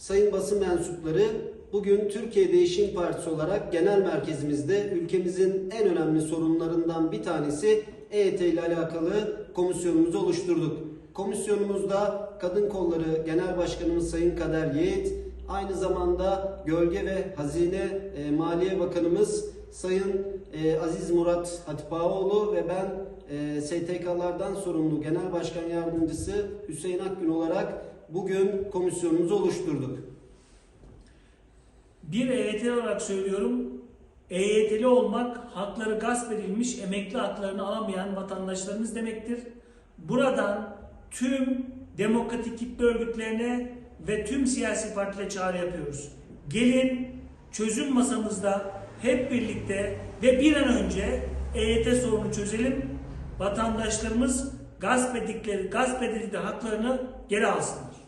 sayın basın mensupları, bugün Türkiye Değişim Partisi olarak genel merkezimizde ülkemizin en önemli sorunlarından bir tanesi EYT ile alakalı komisyonumuzu oluşturduk. Komisyonumuzda Kadın Kolları Genel Başkanımız Sayın Kader Yiğit, aynı zamanda Gölge ve Hazine e, Maliye Bakanımız Sayın e, Aziz Murat Hatipoğlu ve ben e, STK'lardan sorumlu Genel Başkan Yardımcısı Hüseyin Akgün olarak bugün komisyonumuzu oluşturduk. Bir EYT'li olarak söylüyorum. EYT'li olmak hakları gasp edilmiş, emekli haklarını alamayan vatandaşlarımız demektir. Buradan tüm demokratik kitle örgütlerine ve tüm siyasi partilere çağrı yapıyoruz. Gelin çözüm masamızda hep birlikte ve bir an önce EYT sorunu çözelim. Vatandaşlarımız gasp ettikleri, gasp edildikleri haklarını geri alsınlar.